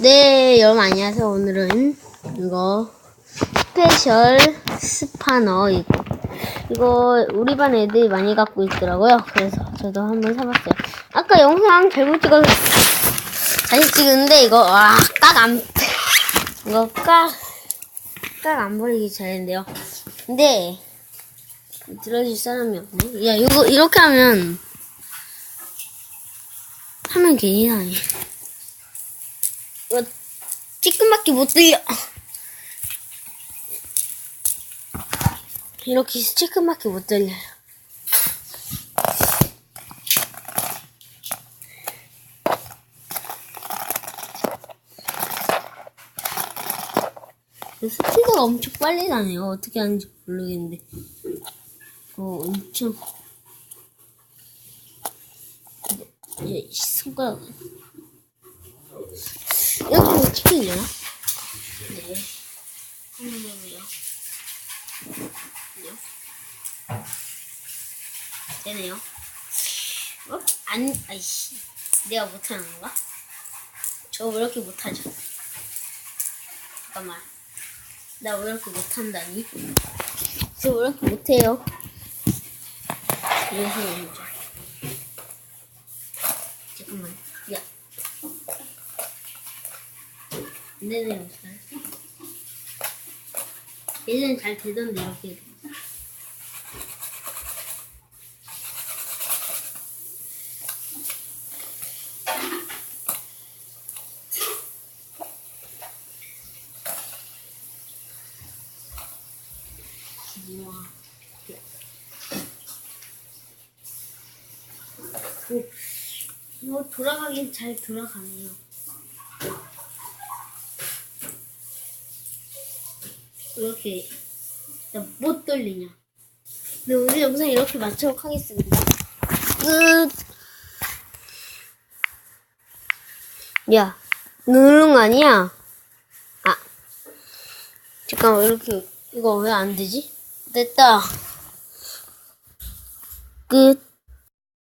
네, 여러분 안녕하세요. 오늘은 이거 스페셜 스파너 이거 이거 우리 반 애들이 많이 갖고 있더라고요. 그래서 저도 한번 사봤어요. 아까 영상 잘못 찍어서 다시 찍었는데 이거 와깍안 이거 깍깍안 버리기 잘했는데요. 근데 들어줄 사람이 없네. 야 이거 이렇게 하면 하면 괜히 이상해. 이거 찌끔밖에 못 들려. 이렇게 찌끔밖에 못 들려요. 스피드가 엄청 빨리 나네요. 어떻게 하는지 모르겠는데. 어, 엄청. 이제 손가락. 찍히려나? 네. 해보죠. 네. 되네요. 어? 안, 아이씨. 내가 못하는 건가? 저 왜 이렇게 못하죠? 잠깐만. 나 왜 이렇게 못한다니? 저 왜 이렇게 못해요? 이래서 해보죠. 잠깐만. 야. 안 되네요. 잘. 예전에 잘 되던데 이렇게. 우와. 오, 이거 돌아가긴 잘 돌아가네요. 이렇게 못 돌리냐? 네, 오늘 영상 이렇게 마치도록 하겠습니다. 끝. 야, 누른 거 아니야? 아, 잠깐만 이렇게 이거 왜 안 되지? 됐다. 끝.